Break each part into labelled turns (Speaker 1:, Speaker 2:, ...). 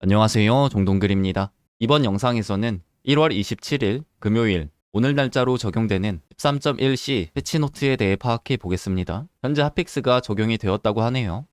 Speaker 1: 안녕하세요. 종동글입니다. 이번 영상에서는 1월 27일 금요일 오늘 날짜로 적용되는 13.1C 패치노트에 대해 파악해 보겠습니다. 현재 핫픽스가 적용이 되었다고 하네요.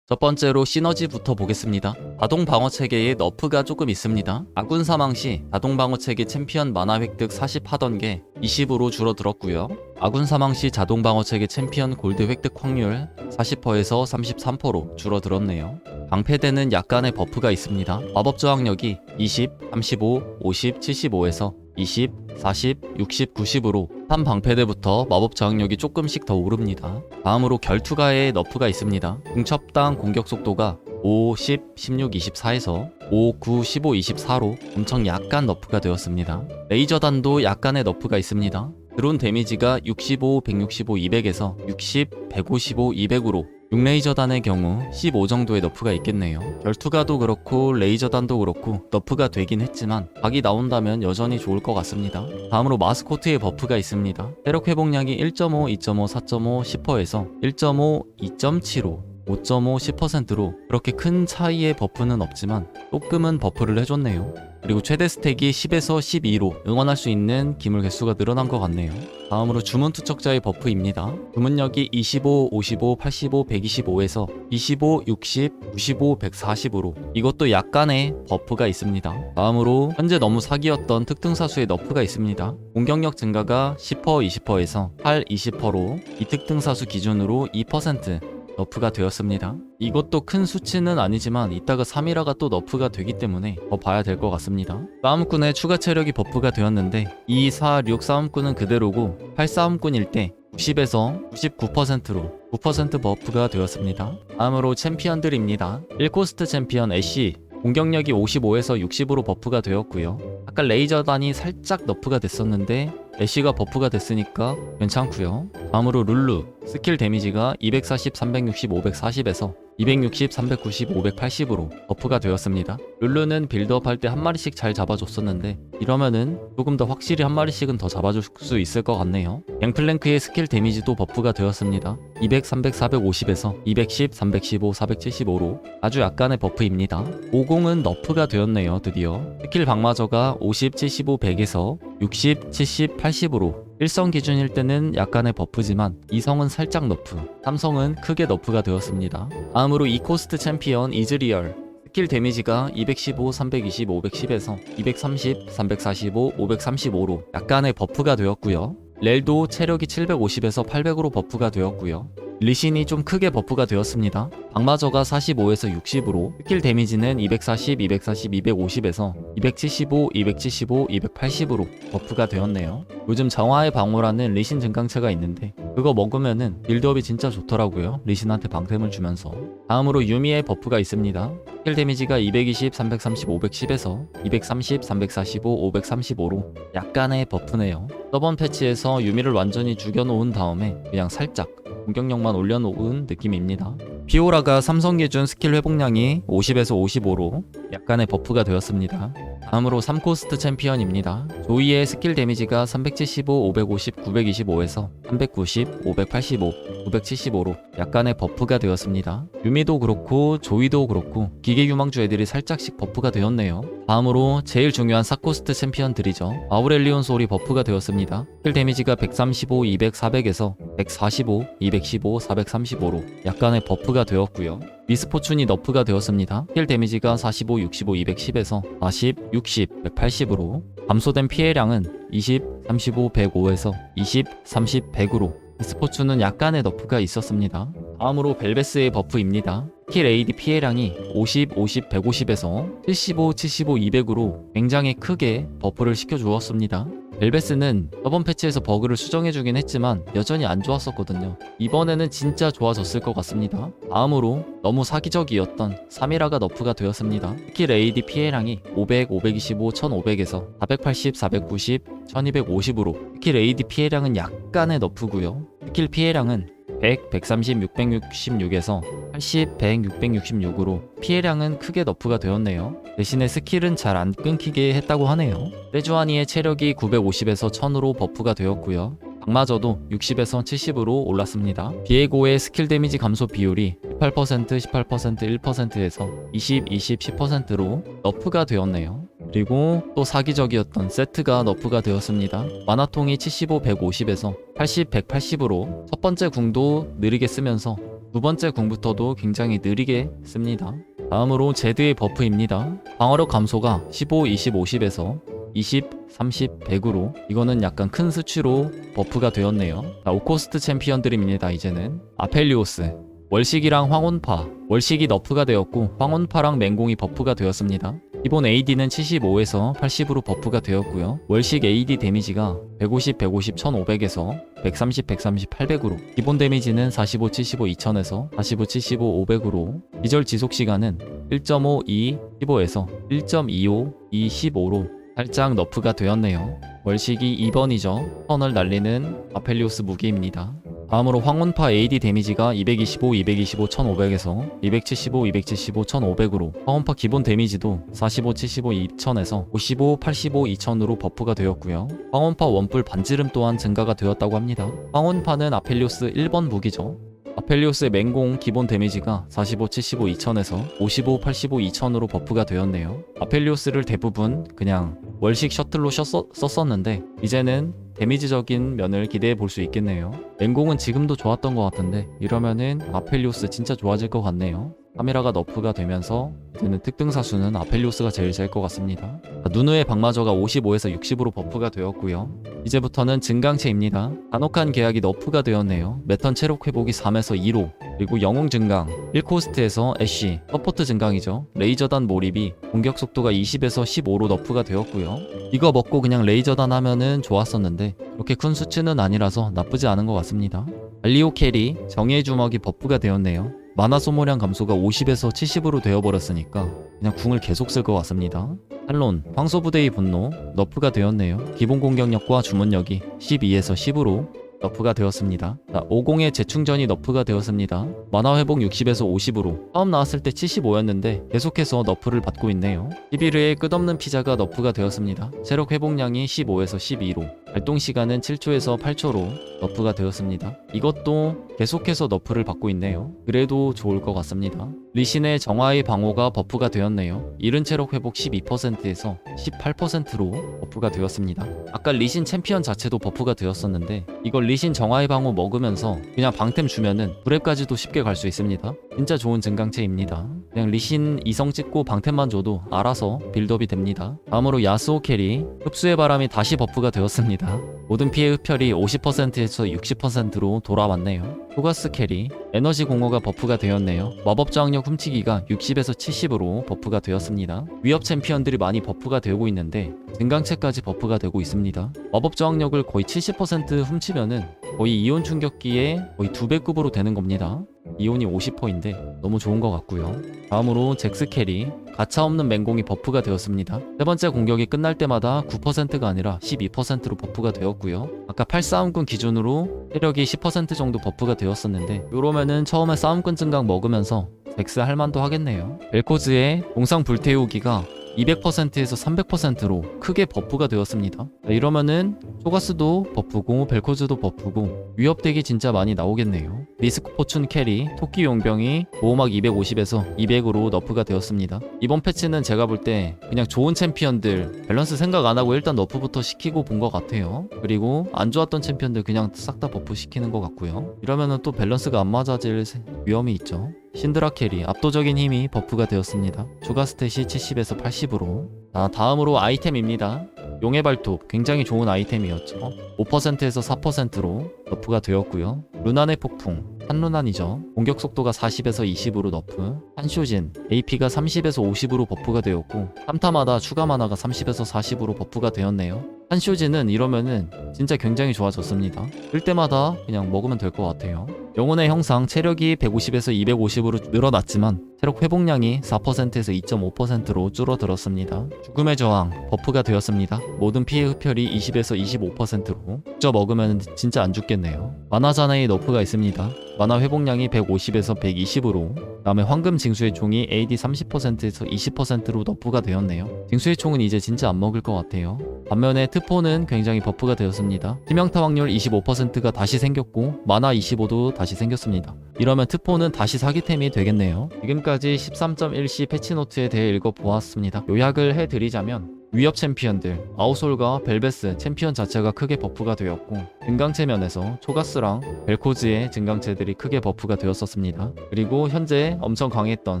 Speaker 1: 첫 번째로 시너지부터 보겠습니다. 자동 방어 체계에 너프가 조금 있습니다. 아군 사망 시 자동 방어 체계 챔피언 만화 획득 40 하던 게 20으로 줄어들었고요. 아군 사망 시 자동 방어 체계 챔피언 골드 획득 확률 40%에서 33%로 줄어들었네요. 방패되는 약간의 버프가 있습니다. 마법 저항력이 20, 35, 50, 75에서 20, 40, 60, 90으로 한 방패대부터 마법 저항력이 조금씩 더 오릅니다. 다음으로 결투가의 너프가 있습니다. 중첩당 공격 속도가 5, 10, 16, 24에서 5, 9, 15, 24로 엄청 약간 너프가 되었습니다. 레이저단도 약간의 너프가 있습니다. 드론 데미지가 65, 165, 200에서 60, 155, 200으로 6레이저단의 경우 15 정도의 너프가 있겠네요. 결투가도 그렇고 레이저단도 그렇고 너프가 되긴 했지만 각이 나온다면 여전히 좋을 것 같습니다. 다음으로 마스코트의 버프가 있습니다. 체력 회복량이 1.5, 2.5, 4.5, 10%에서 1.5, 2.75, 5.5, 10%로 그렇게 큰 차이의 버프는 없지만 조금은 버프를 해줬네요. 그리고 최대 스택이 10에서 12로 응원할 수 있는 기물 개수가 늘어난 것 같네요. 다음으로 주문 투척자의 버프입니다. 주문력이 25, 55, 85, 125에서 25, 60, 95, 140으로 이것도 약간의 버프가 있습니다. 다음으로 현재 너무 사기였던 특등사수의 너프가 있습니다. 공격력 증가가 10%, 20%에서 8, 20%로 이 특등사수 기준으로 2% 너프가 되었습니다. 이것도 큰 수치는 아니지만 이따가 3이라가 또 너프가 되기 때문에 더 봐야 될 것 같습니다. 싸움꾼의 추가 체력이 버프가 되었는데 2, 4, 6 싸움꾼은 그대로고 8 싸움꾼일 때 90에서 99%로 9% 버프가 되었습니다. 다음으로 챔피언들입니다. 1코스트 챔피언 애쉬 공격력이 55에서 60으로 버프가 되었고요. 아까 레이저단이 살짝 너프가 됐었는데 애쉬가 버프가 됐으니까 괜찮고요. 다음으로 룰루 스킬 데미지가 240, 360, 540에서 260, 390, 580으로 버프가 되었습니다. 룰루는 빌드업 할 때 한 마리씩 잘 잡아줬었는데 이러면은 조금 더 확실히 한 마리씩은 더 잡아줄 수 있을 것 같네요. 갱플랭크의 스킬 데미지도 버프가 되었습니다. 200, 300, 450에서 210, 315, 475로 아주 약간의 버프입니다. 50은 너프가 되었네요 드디어. 스킬 방마저가 50, 75, 100에서 60, 70, 80으로 1성 기준일 때는 약간의 버프지만 2성은 살짝 너프, 3성은 크게 너프가 되었습니다. 다음으로 2코스트 챔피언 이즈리얼 스킬 데미지가 215, 320, 510에서 230, 345, 535로 약간의 버프가 되었고요. 렐도 체력이 750에서 800으로 버프가 되었고요. 리신이 좀 크게 버프가 되었습니다. 방마저가 45에서 60으로 스킬 데미지는 240, 240, 250에서 275, 275, 280으로 버프가 되었네요. 요즘 정화의 방어라는 리신 증강체가 있는데 그거 먹으면은 빌드업이 진짜 좋더라고요. 리신한테 방템을 주면서. 다음으로 유미의 버프가 있습니다. 스킬 데미지가 220, 330, 510에서 230, 345, 535로 약간의 버프네요. 저번 패치에서 유미를 완전히 죽여놓은 다음에 그냥 살짝 공격력만 올려놓은 느낌입니다. 피오라가 삼성 기준 스킬 회복량이 50에서 55로 약간의 버프가 되었습니다. 다음으로 3코스트 챔피언입니다. 조이의 스킬 데미지가 375, 550, 925에서 390, 585, 975로 약간의 버프가 되었습니다. 유미도 그렇고 조이도 그렇고 기계 유망주 애들이 살짝씩 버프가 되었네요. 다음으로 제일 중요한 4코스트 챔피언들이죠. 아우렐리온 소리 버프가 되었습니다. 스킬 데미지가 135, 200, 400에서 145, 215, 435로 약간의 버프가 되었고요. 미스포춘이 너프가 되었습니다. 힐 데미지가 45, 65, 210에서 40, 60, 180으로 감소된 피해량은 20, 35, 105에서 20, 30, 100으로 미스포춘은 약간의 너프가 있었습니다. 다음으로 벨베스의 버프입니다. 킬 AD 피해량이 50, 50, 150에서 75, 75, 200으로 굉장히 크게 버프를 시켜주었습니다. 벨베스는 저번 패치에서 버그를 수정해주긴 했지만 여전히 안 좋았었거든요. 이번에는 진짜 좋아졌을 것 같습니다. 다음으로 너무 사기적이었던 3이라가 너프가 되었습니다. 스킬 AD 피해량이 500, 525, 1500에서 480, 490, 1250으로 스킬 AD 피해량은 약간의 너프고요. 스킬 피해량은 100, 130, 666에서 80, 100, 666으로 피해량은 크게 너프가 되었네요. 대신에 스킬은 잘 안 끊기게 했다고 하네요. 레주아니의 체력이 950에서 1000으로 버프가 되었고요. 악마저도 60에서 70으로 올랐습니다. 비에고의 스킬 데미지 감소 비율이 18%, 18%, 1%에서 20, 20, 10%로 너프가 되었네요. 그리고 또 사기적이었던 세트가 너프가 되었습니다. 만화통이 75, 150에서 80, 180으로 첫 번째 궁도 느리게 쓰면서 두 번째 궁부터도 굉장히 느리게 씁니다. 다음으로 제드의 버프입니다. 방어력 감소가 15, 20, 50에서 20, 30, 100으로 이거는 약간 큰 수치로 버프가 되었네요. 자, 오코스트 챔피언들입니다. 이제는 아펠리오스, 월식이랑 황혼파, 월식이 너프가 되었고 황혼파랑 맹공이 버프가 되었습니다. 기본 AD는 75에서 80으로 버프가 되었고요. 월식 AD 데미지가 150, 150, 1500에서 130, 130, 800으로 기본 데미지는 45, 75, 2000에서 45, 75, 500으로 기절 지속 시간은 1.5, 2, 15에서 1.25, 2, 15로 살짝 너프가 되었네요. 월식이 2번이죠. 턴을 날리는 아펠리오스 무기입니다. 다음으로 황혼파 AD 데미지가 225, 225, 1500에서 275, 275, 1500으로 황혼파 기본 데미지도 45, 75, 2000에서 55, 85, 2000으로 버프가 되었고요. 황혼파 원뿔 반지름 또한 증가가 되었다고 합니다. 황혼파는 아펠리오스 1번 무기죠. 아펠리오스의 맹공 기본 데미지가 45, 75, 2000에서 55, 85, 2000으로 버프가 되었네요. 아펠리오스를 대부분 그냥 월식 셔틀로 셔- 썼었는데 이제는 데미지적인 면을 기대해 볼 수 있겠네요. 맹공은 지금도 좋았던 것 같은데 이러면은 아펠리오스 진짜 좋아질 것 같네요. 카메라가 너프가 되면서 이제는 특등사 수는 아펠리오스가 제일 셀것 같습니다. 자, 누누의 박마저가 55에서 60으로 버프가 되었고요. 이제부터는 증강체입니다. 간혹한 계약이 너프가 되었네요. 매턴 체력 회복이 3에서 2로 그리고 영웅 증강 1코스트에서 애쉬 서포트 증강이죠. 레이저단 몰입이 공격 속도가 20에서 15로 너프가 되었고요. 이거 먹고 그냥 레이저단 하면은 좋았었는데 그렇게 큰 수치는 아니라서 나쁘지 않은 것 같습니다. 알리오 캐리 정의의 주먹이 버프가 되었네요. 만화 소모량 감소가 50에서 70으로 되어버렸으니까 그냥 궁을 계속 쓸 것 같습니다. 탈론, 황소부대의 분노, 너프가 되었네요. 기본 공격력과 주문력이 12에서 10으로 너프가 되었습니다. 자, 50의 재충전이 너프가 되었습니다. 만화 회복 60에서 50으로 처음 나왔을 때 75였는데 계속해서 너프를 받고 있네요. 11회의 끝없는 피자가 너프가 되었습니다. 체력 회복량이 15에서 12로 발동 시간은 7초에서 8초로 너프가 되었습니다. 이것도 계속해서 너프를 받고 있네요. 그래도 좋을 것 같습니다. 리신의 정화의 방어가 버프가 되었네요. 이른 체력 회복 12%에서 18%로 버프가 되었습니다. 아까 리신 챔피언 자체도 버프가 되었었는데 이걸 리신 정화의 방어 먹으면서 그냥 방템 주면은 브랩까지도 쉽게 갈 수 있습니다. 진짜 좋은 증강체입니다. 그냥 리신 이성 찍고 방템만 줘도 알아서 빌드업이 됩니다. 다음으로 야스오 캐리 흡수의 바람이 다시 버프가 되었습니다. 모든 피해 흡혈이 50%에서 60%로 돌아왔네요. 토가스 캐리 에너지 공허가 버프가 되었네요. 마법 저항력 훔치기가 60에서 70으로 버프가 되었습니다. 위협 챔피언들이 많이 버프가 되고 있는데 증강체까지 버프가 되고 있습니다. 마법 저항력을 거의 70% 훔치면은 거의 이온 충격기의 거의 2배급으로 되는 겁니다. 이온이 50%인데 너무 좋은 것 같고요. 다음으로 잭스 캐리 가차 없는 맹공이 버프가 되었습니다. 세 번째 공격이 끝날 때마다 9%가 아니라 12%로 버프가 되었고요. 아까 팔싸움꾼 기준으로 체력이 10% 정도 버프가 되었었는데 이러면은 처음에 싸움꾼 증강 먹으면서 잭스 할만도 하겠네요. 벨코즈의 동상 불태우기가 200%에서 300%로 크게 버프가 되었습니다. 자, 이러면은 소가스도 버프고 벨코즈도 버프고 위협덱이 진짜 많이 나오겠네요. 리스크 포춘 캐리 토끼 용병이 보호막 250에서 200으로 너프가 되었습니다. 이번 패치는 제가 볼 때 그냥 좋은 챔피언들 밸런스 생각 안 하고 일단 너프부터 시키고 본 것 같아요. 그리고 안 좋았던 챔피언들 그냥 싹 다 버프 시키는 것 같고요. 이러면은 또 밸런스가 안 맞아질 세- 위험이 있죠. 신드라 캐리 압도적인 힘이 버프가 되었습니다. 추가 스탯이 70에서 80으로. 자, 다음으로 아이템입니다. 용의 발톱 굉장히 좋은 아이템이었죠. 5%에서 4%로 너프가 되었고요. 루난의 폭풍 한루난이죠. 공격 속도가 40에서 20으로 너프. 한쇼진 AP가 30에서 50으로 버프가 되었고 3타마다 추가 만화가 30에서 40으로 버프가 되었네요. 한쇼진은 이러면은 진짜 굉장히 좋아졌습니다. 뜰 때마다 그냥 먹으면 될 것 같아요. 영혼의 형상 체력이 150에서 250으로 늘어났지만 체력 회복량이 4%에서 2.5%로 줄어들었습니다. 죽음의 저항 버프가 되었습니다. 모든 피해 흡혈이 20에서 25%로 저 먹으면 진짜 안 죽겠네요. 만화 잔해의 너프가 있습니다. 만화 회복량이 150에서 120으로 다음에 황금 징수의 총이 AD 30%에서 20%로 너프가 되었네요. 징수의 총은 이제 진짜 안 먹을 것 같아요. 반면에 트포는 굉장히 버프가 되었습니다. 치명타 확률 25%가 다시 생겼고 마나 25도 다시 생겼습니다. 이러면 트포는 다시 사기템이 되겠네요. 지금까지 13.1시 패치노트에 대해 읽어보았습니다. 요약을 해드리자면 위협 챔피언들 아우솔과 벨베스 챔피언 자체가 크게 버프가 되었고 증강체 면에서 초가스랑 벨코즈의 증강체들이 크게 버프가 되었었습니다. 그리고 현재 엄청 강했던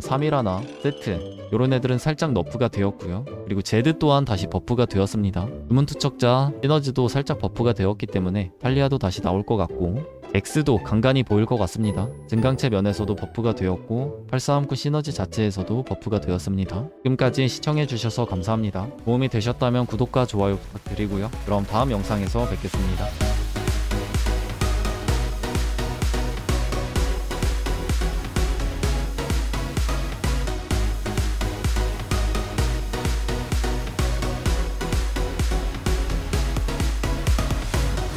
Speaker 1: 3이라나 세트 요런 애들은 살짝 너프가 되었고요. 그리고 제드 또한 다시 버프가 되었습니다. 주문 투척자 시너지도 살짝 버프가 되었기 때문에 탈리아도 다시 나올 것 같고 엑스도 간간히 보일 것 같습니다. 증강체 면에서도 버프가 되었고 839 시너지 자체에서도 버프가 되었습니다. 지금까지 시청해주셔서 감사합니다. 도움이 되셨다면 구독과 좋아요 부탁드리고요. 그럼 다음 영상에서 뵙겠습니다.